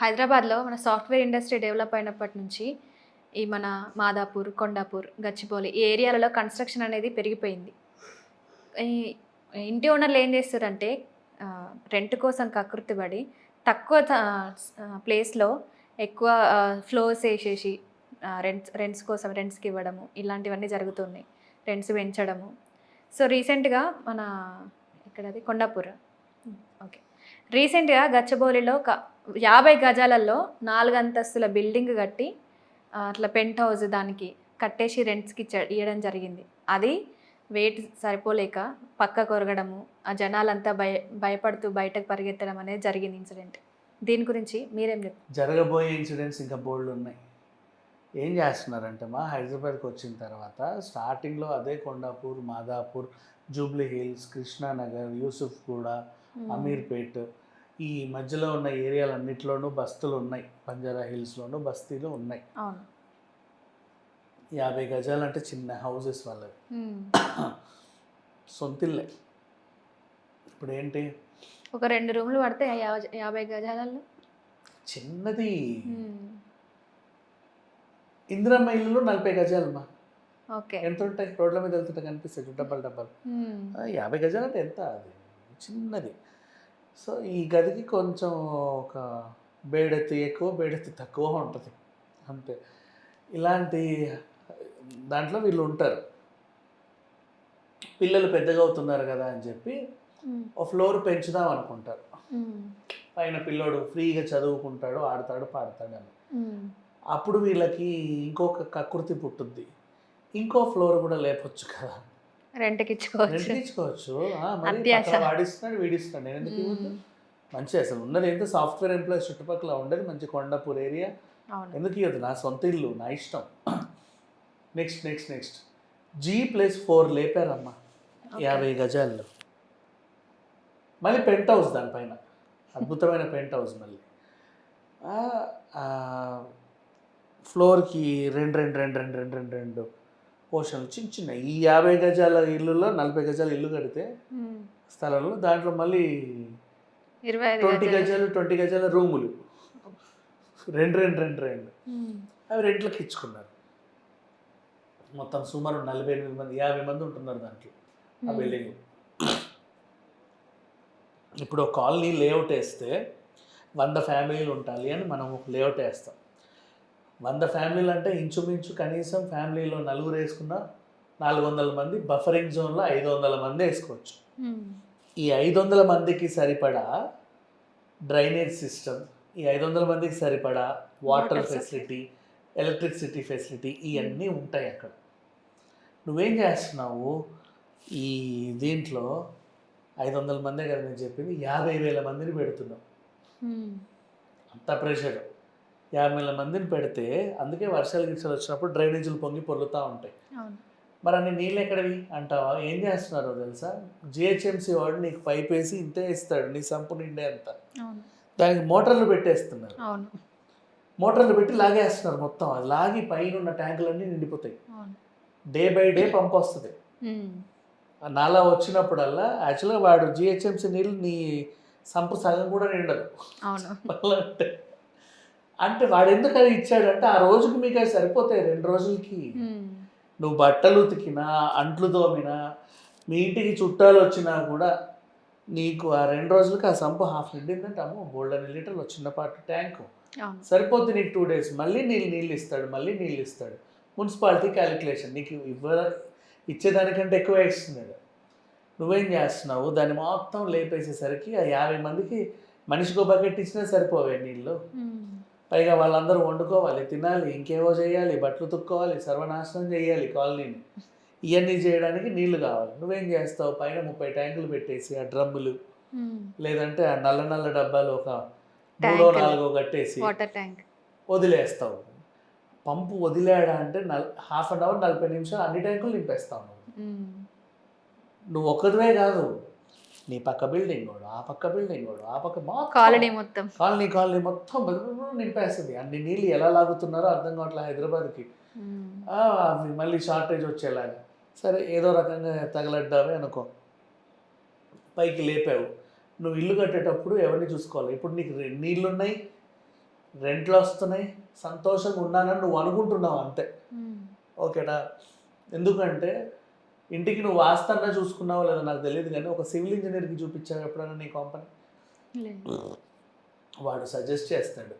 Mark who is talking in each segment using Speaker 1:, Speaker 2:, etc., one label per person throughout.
Speaker 1: హైదరాబాద్లో మన software industry develop అయినప్పటి నుంచి ఈ మన మాదాపూర్ కొండాపూర్ గచ్చిబౌలి ఈ ఏరియాలలో కన్స్ట్రక్షన్ అనేది పెరిగిపోయింది. ఈ ఇంటి ఓనర్లు ఏం చేస్తారంటే రెంట్ కోసం కకృతి పడి తక్కువ ప్లేస్లో ఎక్కువ ఫ్లోర్స్ వేసేసి రెంట్స్ రెంట్స్ కోసం రెంట్స్కి ఇవ్వడము ఇలాంటివన్నీ జరుగుతున్నాయి. రెంట్స్ పెంచడము. సో రీసెంట్గా మన ఇక్కడది కొండాపూర్. రీసెంట్గా గచ్చబౌలిలో ఒక యాభై గజాలలో నాలుగు అంతస్తుల బిల్డింగ్ కట్టి అట్లా పెంట్ హౌస్ దానికి కట్టేసి రెంట్స్కి ఇవ్వడం జరిగింది. అది వెయిట్ సరిపోలేక పక్క కొరగడము ఆ జనాలంతా భయ భయపడుతూ బయటకు పరిగెత్తడం అనేది జరిగింది ఇన్సిడెంట్. దీని గురించి మీరేం చెప్తారు
Speaker 2: జరగబోయే ఇన్సిడెంట్స్ ఇంకా బోల్డ్ ఉన్నాయి. ఏం చేస్తున్నారంటే మా హైదరాబాద్కి వచ్చిన తర్వాత స్టార్టింగ్లో అదే కొండాపూర్ మాదాపూర్ జూబ్లీ హిల్స్ కృష్ణానగర్ యూసుఫ్గూడ అమీర్పేట్ ఈ మధ్యలో ఉన్న ఏరియాలన్నింటిలోనూ బస్తులు ఉన్నాయి. బంజారా హిల్స్లోనూ బస్తీలు ఉన్నాయి. యాభై గజాలు అంటే చిన్న హౌసెస్ వాళ్ళవి. సొంతిల్లే. ఇప్పుడు ఏంటి
Speaker 1: ఒక రెండు రూమ్లు పడితే యాభై గజాలలో
Speaker 2: చిన్నది. ఇందిరమ్మ ఇల్లులో నలభై గజాలు మా
Speaker 1: ఓకే.
Speaker 2: ఎంత ఉంటాయి రోడ్ల మీద వెళ్తుంటే కనిపిస్తాయి. డబ్బాలు. డబ్బాలు యాభై గజాలు అంటే ఎంత? అది చిన్నది. సో ఈ గదికి కొంచెం ఒక బేడెత్తి ఎక్కువ బేడెత్తి తక్కువ ఉంటుంది. అంతే. ఇలాంటి దాంట్లో వీళ్ళు ఉంటారు. పిల్లలు పెద్దగా అవుతున్నారు కదా అని చెప్పి. ఒక ఫ్లోర్ పెంచుదాం అనుకుంటారు. పైన పిల్లోడు ఫ్రీగా చదువుకుంటాడు ఆడతాడు పాడతాడు అని. అప్పుడు వీళ్ళకి ఇంకొక కకృతి పుట్టుద్ది. ఇంకో ఫ్లోర్ కూడా లేపొచ్చు కదా.
Speaker 1: రెంట్కి ఇచ్చుకోవచ్చు
Speaker 2: వాడిస్తున్నాడు వీడిస్తున్నాడు. నేను ఎందుకు. మంచి అసలు ఉన్నది ఎంత సాఫ్ట్వేర్ ఎంప్లాయీస్ చుట్టుపక్కల ఉండేది మంచి కొండాపూర్ ఏరియా. ఎందుకు ఇవ్వదు నా సొంత ఇల్లు నా ఇష్టం. Next next next. G plus four లేపారమ్మా. యాభై గజాల్లో. మళ్ళీ పెంట్ హౌస్ దానిపైన. అద్భుతమైన పెంట్ హౌస్ మళ్ళీ ఫ్లోర్కి రెండు రెండు రెండు రెండు రెండు రెండు రెండు. పోర్షన్లు చిన్న చిన్న ఈ యాభై గజాల ఇల్లులో నలభై గజాల ఇల్లు కడితే. స్థలంలో దాంట్లో మళ్ళీ ట్వంటీ
Speaker 1: గజాలు.
Speaker 2: ట్వంటీ గజాల రూములు రెండు రెండు రెండు రెండు. అవి రెంట్లకి ఇచ్చుకున్నారు మొత్తం సుమారు నలభై ఎనిమిది మంది యాభై మంది ఉంటున్నారు దాంట్లో ఆ. బిల్డింగ్ ఇప్పుడు ఒక కాలనీ లేఅవుట్ వేస్తే వంద ఫ్యామిలీలు ఉండాలి అని మనం ఒక లేఅవుట్ వేస్తాం వంద ఫ్యామిలీలు అంటే ఇంచుమించు కనీసం ఫ్యామిలీలో నలుగురు వేసుకున్న నాలుగు వందల మంది బఫరింగ్ జోన్లో ఐదు వందల మంది వేసుకోవచ్చు. ఈ ఐదు వందల మందికి సరిపడా డ్రైనేజ్ సిస్టమ్ ఈ ఐదు వందల మందికి సరిపడా వాటర్ ఫెసిలిటీ ఎలక్ట్రిసిటీ ఫెసిలిటీ ఇవన్నీ ఉంటాయి అక్కడ. నువ్వేం చేస్తున్నావు? ఈ దీంట్లో ఐదు వందల మందే కదా నేను చెప్పింది యాభై వేల మందిని పెడుతున్నావు. అంత ప్రెషర్. యాభై వేల మందిని పెడితే అందుకే వర్షాలు గిర్షాలు వచ్చినప్పుడు డ్రైనేజీలు పొంగి పొర్లుతూ ఉంటాయి. మరి అన్ని నీళ్ళు ఎక్కడవి? అంటావా? ఏం చేస్తున్నారో తెలుసా? జిహెచ్ఎంసీ వాడు నీకు పైప్ వేసి ఇంతే ఇస్తాడు నీ సంపు నిండే అంత. దానికి మోటార్లు పెట్టేస్తున్నారు. మోటార్లు పెట్టి లాగేస్తున్నారు మొత్తం. అది లాగి పైన ఉన్న ట్యాంకులన్నీ నిండిపోతాయి. డే బై డే పంప్ వస్తుంది. నాలా వచ్చినప్పుడల్లా యాక్చువల్గా వాడు జిహెచ్ఎంసీ నీళ్ళు నీ సంపు సగం కూడా నిండదు. అంటే అంటే వాడు ఎందుకు అది ఇచ్చాడంటే ఆ రోజుకి మీకు అది సరిపోతాయి రెండు రోజులకి. నువ్వు బట్టలు ఉతికినా అంట్లు తోమినా మీ ఇంటికి చుట్టాలు వచ్చినా కూడా నీకు ఆ రెండు రోజులకి ఆ సంపు హాఫ్ నిండిందంటే అమ్మో బోల్డ్ లీటర్లు చిన్నపాటి ట్యాంకు. సరిపోద్ది నీకు టూ డేస్. మళ్ళీ నీళ్ళు నీళ్ళు ఇస్తాడు మళ్ళీ నీళ్ళు ఇస్తాడు మున్సిపాలిటీ క్యాలిక్యులేషన్. నీకు ఇవ్వ ఇచ్చేదానికంటే ఎక్కువ ఇస్తున్నాడు నువ్వేం చేస్తున్నావు? దాన్ని మొత్తం లేపేసేసరికి ఆ యాభై మందికి మనిషికో బకెట్ ఇచ్చినా సరిపోవే నీళ్ళు. పైగా వాళ్ళందరూ వండుకోవాలి తినాలి ఇంకేవో చేయాలి బట్టలు తుక్కోవాలి సర్వనాశనం చేయాలి కాలనీని ఇవన్నీ చేయడానికి నీళ్ళు కావాలి నువ్వేం చేస్తావు పైన ముప్పై ట్యాంకులు పెట్టేసి ఆ డ్రమ్ములు
Speaker 1: మ్మ్.
Speaker 2: లేదంటే ఆ నల్ల నల్ల డబ్బాలు ఒక మూడో. నాలుగో కట్టేసి వదిలేస్తావు పంపు వదిలేడా అంటే నల్ హాఫ్ అన్ అవర్ నలభై నిమిషాలు అన్ని ట్యాంకులు నింపేస్తావు నువ్వు. నువ్వు ఒక్కదివే కాదు నీ పక్క బిల్డింగ్ కూడా ఆ పక్క బిల్డింగ్ కూడా ఆ పక్క మొత్తం
Speaker 1: కాలనీ మొత్తం.
Speaker 2: కాలనీ కాలనీ మొత్తం నింపేస్తుంది అన్ని నీళ్ళు ఎలా లాగుతున్నారో అర్థం కావట్లే హైదరాబాద్కి. మళ్ళీ షార్టేజ్ వచ్చేలాగా. సరే ఏదో రకంగా తగలడ్డావే అనుకో. పైకి లేపావు. నువ్వు ఇల్లు కట్టేటప్పుడు ఎవరిని చూసుకోవాలి? ఇప్పుడు నీకు రె- నీళ్ళు ఉన్నాయి రెంట్లు వస్తున్నాయి సంతోషంగా ఉన్నానని నువ్వు అనుకుంటున్నావు అంతే. ఓకేనా? ఎందుకంటే ఇంటికి నువ్వు వాస్తన్నా చూసుకున్నావో లేదో నాకు తెలియదు కానీ ఒక సివిల్ ఇంజనీర్కి చూపించావు ఎప్పుడైనా నీ కంపెనీ వాడు సజెస్ట్ చేస్తాడు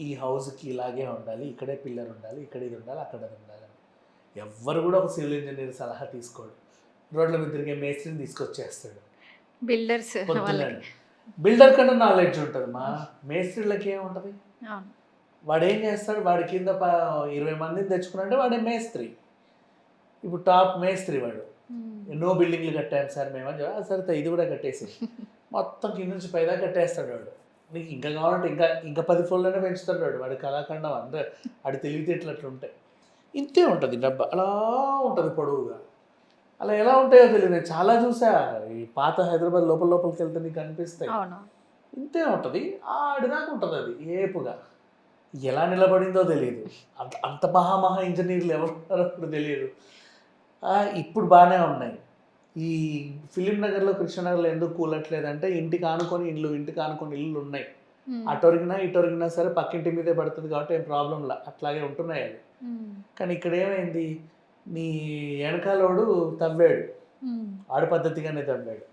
Speaker 2: ఈ హౌస్కి ఇలాగే ఉండాలి ఇక్కడే పిల్లర్ ఉండాలి ఇక్కడ ఇది ఉండాలి అక్కడ ఉండాలి. అని ఎవ్వరు కూడా ఒక సివిల్ ఇంజనీర్ సలహా తీసుకోడు. రోడ్ల మీద తిరిగే మేస్త్రిని తీసుకొచ్చేస్తాడు.
Speaker 1: బిల్డర్స్
Speaker 2: బిల్డర్ కన్నా నాలెడ్జ్ ఉంటుంది మా మేస్త్రీలకి ఏముంటుంది వాడు ఏం చేస్తాడు? వాడి కింద ఇరవై మందిని తెచ్చుకున్నంటే వాడే మేస్త్రి. ఇప్పుడు టాప్ మేస్త్రి వాడు.
Speaker 1: ఉమ్.
Speaker 2: ఎన్నో బిల్డింగ్లు కట్టాను సార్ మేము అని చెప్పి, "ఆ, సరే ఇది కూడా కట్టేసి మొత్తం కింద నుంచి పైదా కట్టేస్తాడు వాడు. నీకు ఇంకా కావాలంటే ఇంకా ఇంకా పది ఫ్లోర్లోనే పెంచుతాడు వాడు. వాడి కళాఖండం అందరూ వాడి తెలివితేటలు అట్లా ఉంటాయి ఇంతే ఉంటుంది డబ్బా. అలా ఉంటుంది పొడవుగా. అలా ఎలా ఉంటాయో తెలియదు. నేను చాలా చూసా. ఈ పాత హైదరాబాద్ లోపల లోపలికి వెళ్తే నీకు అనిపిస్తాయి. ఇంతే ఉంటుంది. ఆడిదాకా ఉంటుంది అది ఏపుగా. ఎలా నిలబడిందో తెలియదు. అంత అంత మహా మహా ఇంజనీర్లు ఎవరు తెలియదు. ఇప్పుడు బాగానే ఉన్నాయి. ఈ ఫిలిం నగర్లో కృష్ణనగర్లో ఎందుకు కూలట్లేదంటే ఇంటికి ఆనుకొని ఇల్లు ఇంటికి ఆనుకొని ఇల్లు ఉన్నాయి.
Speaker 1: ఉమ్.
Speaker 2: అటు ఒరిగినా ఇటు ఒరిగినా సరే పక్కింటి మీదే పడుతుంది కాబట్టి ఏం ప్రాబ్లంలా అట్లాగే ఉంటున్నాయి అవి. కానీ ఇక్కడ ఏమైంది? నీ వెనకాలోడు తవ్వాడు. ఆడ పద్ధతిగానే తవ్వాడు.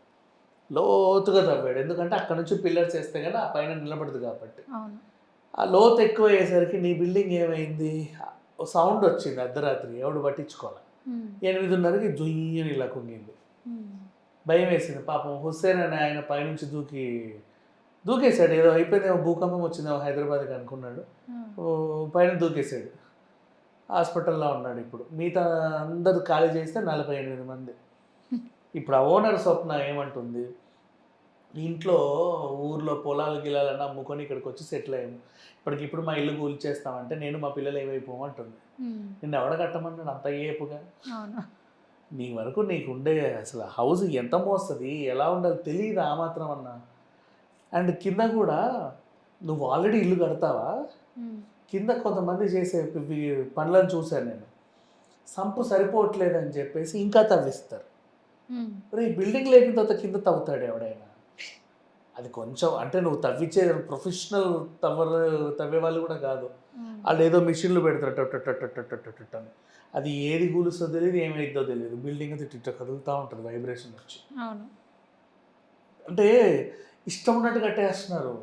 Speaker 2: లోతుగా తవ్వాడు. ఎందుకంటే అక్కడ నుంచి పిల్లర్స్ వేస్తే కానీ ఆ పైన నిలబడదు కాబట్టి. ఆ లోతు ఎక్కువ అయ్యేసరికి నీ బిల్డింగ్ ఏమైంది? సౌండ్ వచ్చింది అర్ధరాత్రి. ఎవడు పట్టించుకోవాలి. ఎనిమిదిన్నరకి జుయ్యని ఇలా కుంగింది. భయం వేసింది పాపం హుస్సేన్ అని ఆయన పైనుంచి దూకి దూకేశాడు. ఏదో అయిపోయిందేమో భూకంపం వచ్చిందేమో హైదరాబాద్కి అనుకున్నాడు. పైన దూకేశాడు. హాస్పిటల్లో ఉన్నాడు ఇప్పుడు. మిగతా అందరు ఖాళీ చేస్తే నలభై ఎనిమిది మంది. ఇప్పుడు ఆ ఓనర్ స్వప్న ఏమంటుంది? ఇంట్లో ఊర్లో పొలాలు గిలాలన్నీ అమ్ముకొని ఇక్కడికి వచ్చి సెటిల్ అయ్యాము. ఇప్పటికి ఇప్పుడు మా ఇల్లు కూల్చేస్తామంటే నేను మా పిల్లలు ఏమైపోమంటుంది. నిన్ను ఎవడ కట్టమన్నాడు అంత ఏపుగా? నీ వరకు నీకు ఉండే అసలు హౌస్ ఎంత మోస్తుంది? ఎలా ఉండాలి? తెలియదు ఆ మాత్రం అన్నా? అండ్ కింద కూడా నువ్వు ఆల్రెడీ ఇల్లు కడతావా. కింద కొంతమంది చేసే పనులను చూశాను నేను. సంపు సరిపోవట్లేదని చెప్పేసి ఇంకా తవ్విస్తారు. మరి ఈ బిల్డింగ్ లేపిన తర్వాత కింద తవ్వుతాడు ఎవడైనా? అది కొంచెం అంటే నువ్వు తవ్వించే ప్రొఫెషనల్ తవ్వరు తవ్వే వాళ్ళు కూడా కాదు. వాళ్ళు ఏదో మిషన్లు పెడతారు. టట్ అని. అది ఏది కూలుస్తుందో తెలియదు ఏమైద్దో తెలియదు బిల్డింగ్ అది ఇట్లా కదులుతూ ఉంటుంది వైబ్రేషన్ వచ్చి. అంటే ఇష్టం ఉన్నట్టు కట్టేస్తున్నారు.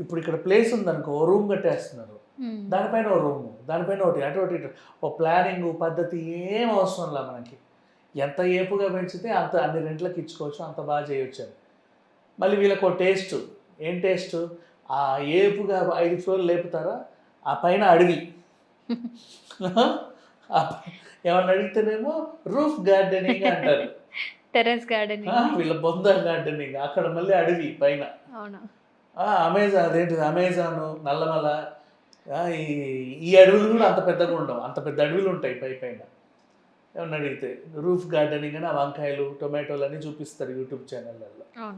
Speaker 2: ఇప్పుడు ఇక్కడ ప్లేస్ ఉందనుకో ఓ రూమ్ కట్టేస్తున్నారు. దానిపైన ఓ రూము దానిపైన ఒకటి అటు ఒకటి ఓ ప్లానింగ్ పద్ధతి ఏం అవసరం లే మనకి. ఎంత ఏపుగా పెంచితే అంత అన్ని రెంట్లకు ఇచ్చుకోవచ్చు అంత బాగా చేయొచ్చు అని. మళ్ళీ వీళ్ళకి ఒక టేస్ట్ ఏం టేస్ట్ ఆ ఏపుగా ఐదు ఫ్లోర్లు లేపుతారా? ఆ పైన అడవి. ఏమన్నా అడిగితేనేమో రూఫ్ గార్డెనింగ్ అంటారు.
Speaker 1: Terrace gardening.
Speaker 2: ఆ, వీళ్ళ బొంద గార్డెనింగ్. అక్కడ మళ్ళీ అడవి పైన. అమెజాన్ అదేంటిది అమెజాన్ నల్లమల. ఈ అడవులు కూడా అంత పెద్దగా ఉండవు. అంత పెద్ద అడవులు ఉంటాయి పై పైన. ఏమన్నా అడిగితే రూఫ్ గార్డెనింగ్ అని వంకాయలు టొమాటోలు అన్నీ చూపిస్తారు యూట్యూబ్ ఛానళ్ళల్లో.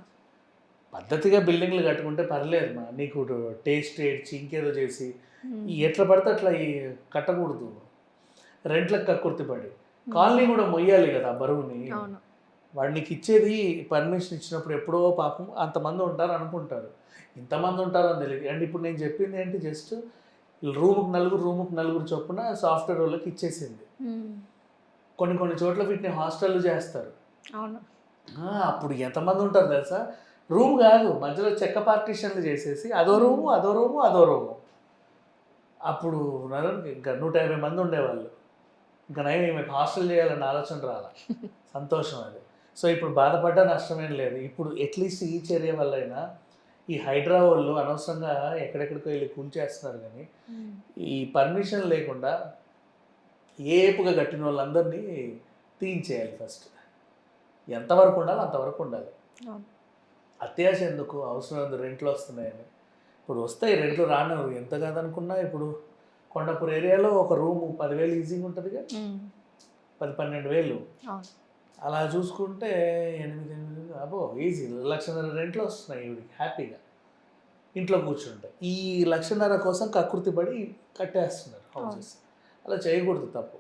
Speaker 2: పద్ధతిగా బిల్డింగ్లు కట్టుకుంటే పర్లేదు మా. నీకు టేస్ట్ ఏడ్చి ఇంకేదో చేసి. ఈ ఎట్లా పడితే అట్లా ఈ కట్టకూడదు. రెంట్లకు కక్కుర్తి పడి కాలనీ కూడా మొయ్యాలి కదా బరువుని.
Speaker 1: అవును.
Speaker 2: వాడు నీకు ఇచ్చేది పర్మిషన్ ఇచ్చినప్పుడు ఎప్పుడో పాపం అంతమంది ఉంటారు అనుకుంటారు. ఇంతమంది ఉంటారు అని తెలియదు. అండ్ ఇప్పుడు నేను చెప్పింది ఏంటి జస్ట్ రూముకి నలుగురు రూముకి నలుగురు చొప్పున సాఫ్ట్వేర్ వాళ్ళకి ఇచ్చేసింది. కొన్ని కొన్ని చోట్ల వీటిని హాస్టళ్ళు చేస్తారు. అప్పుడు ఎంతమంది ఉంటారు తెలుసా? రూమ్ కాదు. మధ్యలో చెక్క పార్టీషన్లు చేసేసి అదో రూము అదో రూము అదో రూము. అప్పుడు ఇంకా నూట యాభై మంది ఉండేవాళ్ళు. ఇంకా నయం ఈమెకు హాస్టల్ చేయాలన్న ఆలోచన రాల. సంతోషం అది. సో ఇప్పుడు బాధపడ్డా నష్టమేం లేదు. ఇప్పుడు అట్లీస్ట్ ఈ చర్య వల్లైనా ఈ హైడ్రా వాళ్ళు అనవసరంగా ఎక్కడెక్కడికో వెళ్ళి కూల్చేస్తున్నారు కానీ. ఈ పర్మిషన్ లేకుండా ఏపుగా కట్టిన వాళ్ళందరినీ తీయించేయాలి ఫస్ట్ ఎంతవరకు ఉండాలో అంతవరకు ఉండాలి. అత్యాశ ఎందుకు? అవసరం రెంట్లు వస్తున్నాయని. ఇప్పుడు వస్తాయి రెంట్లు రానివ్వరు ఎంత కాదనుకున్నా ఇప్పుడు కొండపూర్ ఏరియాలో ఒక రూము పదివేలు ఈజీగా ఉంటుందిగా. పది పన్నెండు వేలు. అలా చూసుకుంటే ఎనిమిది ఎనిమిది అబో ఈజీ. లక్షన్నర రెంట్లు వస్తున్నాయి ఇవిడికి హ్యాపీగా. ఇంట్లో కూర్చుంటే. ఈ లక్షన్నర కోసం కకృతి పడి కట్టేస్తున్నారు హౌసెస్. అలా చేయకూడదు తప్పు.